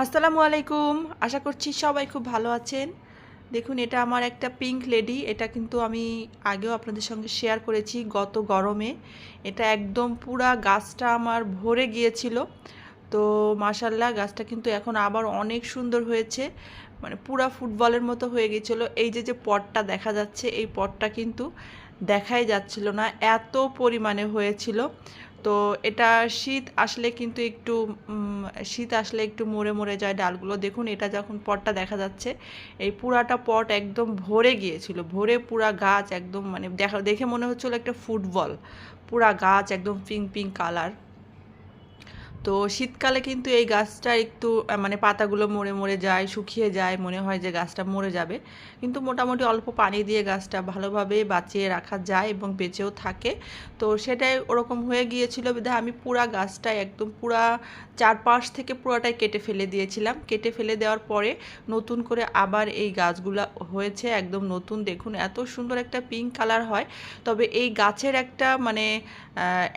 আসসালামু আলাইকুম। আশা করছি সবাই খুব ভালো আছেন। দেখুন, এটা আমার একটা পিঙ্ক লেডি এটা কিন্তু আমি আগেও আপনাদের সঙ্গে শেয়ার করেছি গত গরমে। এটা একদম পুরা গাছটা আমার ভরে গিয়েছিল। তো মাশাল্লাহ গাছটা কিন্তু এখন আবার অনেক সুন্দর হয়েছে। মানে পুরা ফুটবলের মতো হয়ে গিয়েছিল। এই যে যে পটটা দেখা যাচ্ছে, এই পটটা কিন্তু দেখাই যাচ্ছিল না। এত পরিমাণে হয়েছিল। তো এটা শীত আসলে কিন্তু একটু শীত আসলে একটু মরে মরে যায় ডালগুলো। দেখুন, এটা যখন পটটা দেখা যাচ্ছে, এই পুরাটা পট একদম ভরে গিয়েছিল, ভরে পুরা গাছ একদম মানে দেখা, দেখে মনে হচ্ছিল একটা ফুটবল। পুরা গাছ একদম পিঙ্ক পিঙ্ক কালার তো শীতকালে কিন্তু এই গাছটা একটু মানে পাতাগুলো মরে মরে যায়, শুকিয়ে যায়, মনে হয় যে গাছটা মরে যাবে। কিন্তু মোটামুটি অল্প পানি দিয়ে গাছটা ভালোভাবে বাঁচিয়ে রাখা যায় এবং বেঁচেও থাকে। তো সেটাই ওরকম হয়ে গিয়েছিল বিধায় আমি পুরা গাছটা একদম পুরা চারপাশ থেকে পুরাটাই কেটে ফেলে দিয়েছিলাম। কেটে ফেলে দেওয়ার পরে নতুন করে আবার এই গাছগুলা হয়েছে একদম নতুন। দেখুন, এত সুন্দর একটা পিঙ্ক কালার হয়। তবে এই গাছের একটা মানে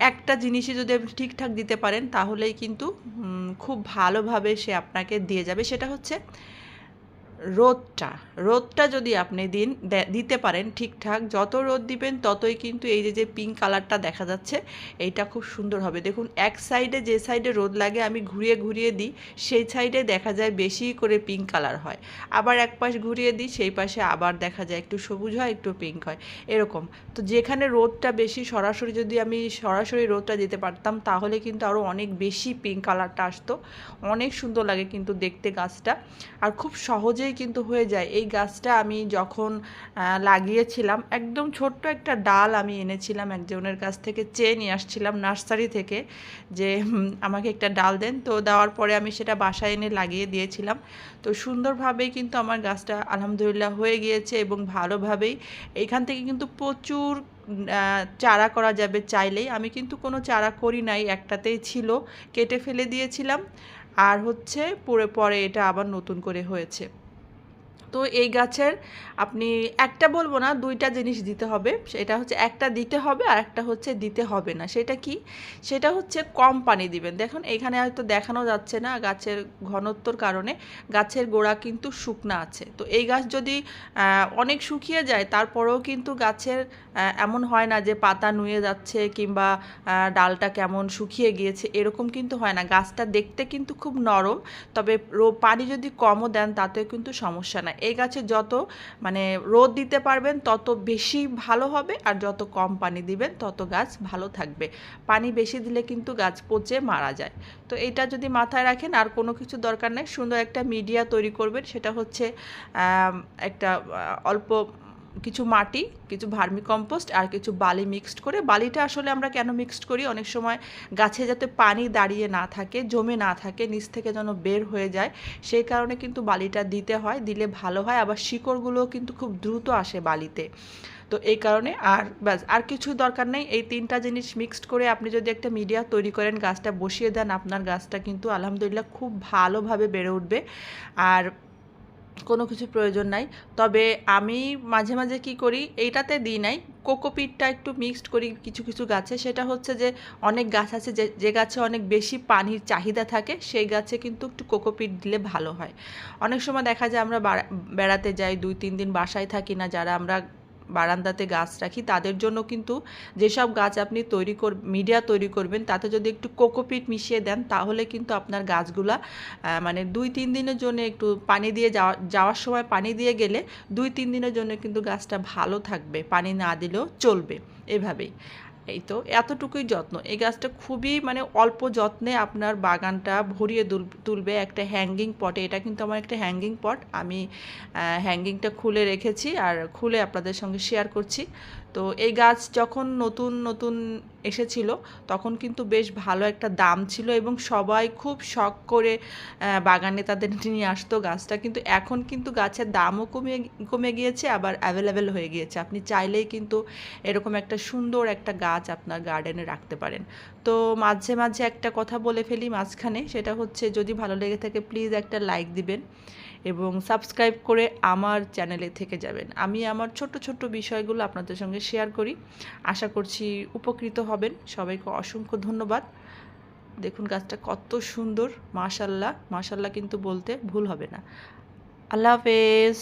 একটা জিনিসই যদি আপনি ঠিকঠাক দিতে পারেন, তাহলেই কিন্তু খুব ভালোভাবে সে আপনাকে দিয়ে যাবে। সেটা হচ্ছে রোদটা রোদটা যদি আপনি দিন দিতে পারেন ঠিকঠাক, যত রোদ দিবেন ততই কিন্তু এই যে যে পিঙ্ক কালারটা দেখা যাচ্ছে, এইটা খুব সুন্দর হবে। দেখুন, এক সাইডে যে সাইডে রোদ লাগে, আমি ঘুরিয়ে ঘুরিয়ে দিই, সেই সাইডে দেখা যায় বেশি করে পিঙ্ক কালার হয়। আবার এক পাশ ঘুরিয়ে দিই, সেই পাশে আবার দেখা যায় একটু সবুজ হয়, একটু পিঙ্ক হয়। এরকম। তো যেখানে রোদটা বেশি, সরাসরি যদি আমি সরাসরি রোদটা দিতে পারতাম, তাহলে কিন্তু আরও অনেক বেশি পিঙ্ক কালারটা আসতো। অনেক সুন্দর লাগে কিন্তু দেখতে গাছটা। আর খুব সহজেই কিন্তু হয়ে যায়। এই গাছটা আমি যখন লাগিয়েছিলাম, একদম ছোট্ট একটা ডাল আমি এনেছিলাম একজনের কাছ থেকে, চেয়ে নিয়ে আসছিলাম নার্সারি থেকে যে আমাকে একটা ডাল দেন। তো দেওয়ার পরে আমি সেটা বাসায় এনে লাগিয়ে দিয়েছিলাম। তো সুন্দরভাবেই কিন্তু আমার গাছটা আলহামদুলিল্লাহ হয়ে গিয়েছে এবং ভালোভাবেই। এইখান থেকে কিন্তু প্রচুর চারা করা যাবে চাইলেই। আমি কিন্তু কোনো চারা করি নাই, একটাতেই ছিল, কেটে ফেলে দিয়েছিলাম। আর হচ্ছে, পরে পরে এটা আবার নতুন করে হয়েছে। তো এই গাছের আপনি একটা বলব না, দুইটা জিনিস দিতে হবে। সেটা হচ্ছে একটা দিতে হবে আর একটা হচ্ছে দিতে হবে না। সেটা কি? সেটা হচ্ছে কম পানি দিবেন। দেখুন, এখানে হয়তো দেখানো যাচ্ছে না গাছের ঘনত্বর কারণে। গাছের গোড়া কিন্তু শুকনা আছে। তো এই গাছ যদি অনেক শুকিয়ে যায়, তারপরেও কিন্তু গাছের এমন হয় না যে পাতা নুয়ে যাচ্ছে কিংবা ডালটা কেমন শুকিয়ে গিয়েছে, এরকম কিন্তু হয় না। গাছটা দেখতে কিন্তু খুব নরম, তবে পানি যদি কমও দেন, তাতেও কিন্তু সমস্যা নাই। এই গাছে যত মানে রোদ দিতে পারবেন, তত বেশি ভালো হবে আর যত কম পানি দিবেন, তত গাছ ভালো থাকবে। পানি বেশি দিলে কিন্তু গাছ পচে মারা যায়। তো এটা যদি মাথায় রাখেন, আর কোনো কিছু দরকার নেই। সুন্দর একটা মিডিয়া তৈরি করবেন, সেটা হচ্ছে একটা অল্প কিছু মাটি, কিছু ভার্মি কম্পোস্ট আর কিছু বালি মিক্সড করে। বালিটা আসলে আমরা কেন মিক্সড করি? অনেক সময় গাছে যাতে পানি দাঁড়িয়ে না থাকে, জমে না থাকে, নিচ থেকে যেন বের হয়ে যায়, সেই কারণে কিন্তু বালিটা দিতে হয়, দিলে ভালো হয়। আবার শিকড়গুলোও কিন্তু খুব দ্রুত আসে বালিতে। তো এই কারণে আর ব্যাস, আর কিছু দরকার নেই। এই তিনটা জিনিস মিক্সড করে আপনি যদি একটা মিডিয়া তৈরি করেন, গাছটা বসিয়ে দেন, আপনার গাছটা কিন্তু আলহামদুলিল্লাহ খুব ভালোভাবে বেড়ে উঠবে। আর কোনো কিছু প্রয়োজন নাই। তবে আমি মাঝে মাঝে কি করি, এইটাতে দিই নাই। কোকোপিটটা একটু মিক্সড করি কিছু কিছু গাছে। সেটা হচ্ছে যে, অনেক গাছ আছে যে যে গাছে অনেক বেশি পানির চাহিদা থাকে, সেই গাছে কিন্তু একটু কোকোপিট দিলে ভালো হয়। অনেক সময় দেখা যায় আমরা বেড়াতে যাই, দুই, তিন দিন বাসায় থাকি না, যারা আমরা বারান্দাতে গাছ রাখি, তাদের জন্য কিন্তু যেসব গাছ আপনি তৈরি কর মিডিয়া তৈরি করবেন, তাতে যদি একটু কোকোপিট মিশিয়ে দেন, তাহলে কিন্তু আপনার গাছগুলা মানে দুই তিন দিনের জন্য একটু পানি দিয়ে যাওয়া, যাওয়ার সময় পানি দিয়ে গেলে দুই তিন দিনের জন্য কিন্তু গাছটা ভালো থাকবে, পানি না দিলেও চলবে, এভাবেই। এই তো, এতটুকুই যত্ন। এই গাছটা খুবই মানে অল্প যত্নে আপনার বাগানটা ভরিয়ে তুলবে একটা হ্যাঙ্গিং পটে এটা কিন্তু আমার একটা হ্যাঙ্গিং পট আমি হ্যাঙ্গিংটা খুলে রেখেছি আর খুলে আপনাদের সঙ্গে শেয়ার করছি। তো এই গাছ যখন নতুন নতুন এসেছিল, তখন কিন্তু বেশ ভালো একটা দাম ছিল এবং সবাই খুব শখ করে বাগানে তাদের নিয়ে আসতো গাছটা। কিন্তু এখন কিন্তু গাছের দামও কমে কমে গিয়েছে, আবার অ্যাভেলেবেল হয়ে গিয়েছে। আপনি চাইলেই কিন্তু এরকম একটা সুন্দর একটা গাছ আপনার গার্ডেনে রাখতে পারেন। তো মাঝে মাঝে একটা কথা বলে ফেলি মাঝখানে, সেটা হচ্ছে যদি ভালো লেগে থাকে প্লিজ একটা লাইক দিবেন। এবং সাবস্ক্রাইব করে আমার চ্যানেলে থেকে যাবেন। আমি আমার ছোট্ট ছোট্ট বিষয়গুলো আপনাদের সঙ্গে শেয়ার করি। আশা করছি উপকৃত হবেন। সবাইকে অসংখ্য ধন্যবাদ। দেখুন গাছটা কত সুন্দর, মাশাল্লাহ। মাশাল্লাহ কিন্তু বলতে ভুল হবে না। আল্লাহ হাফেজ।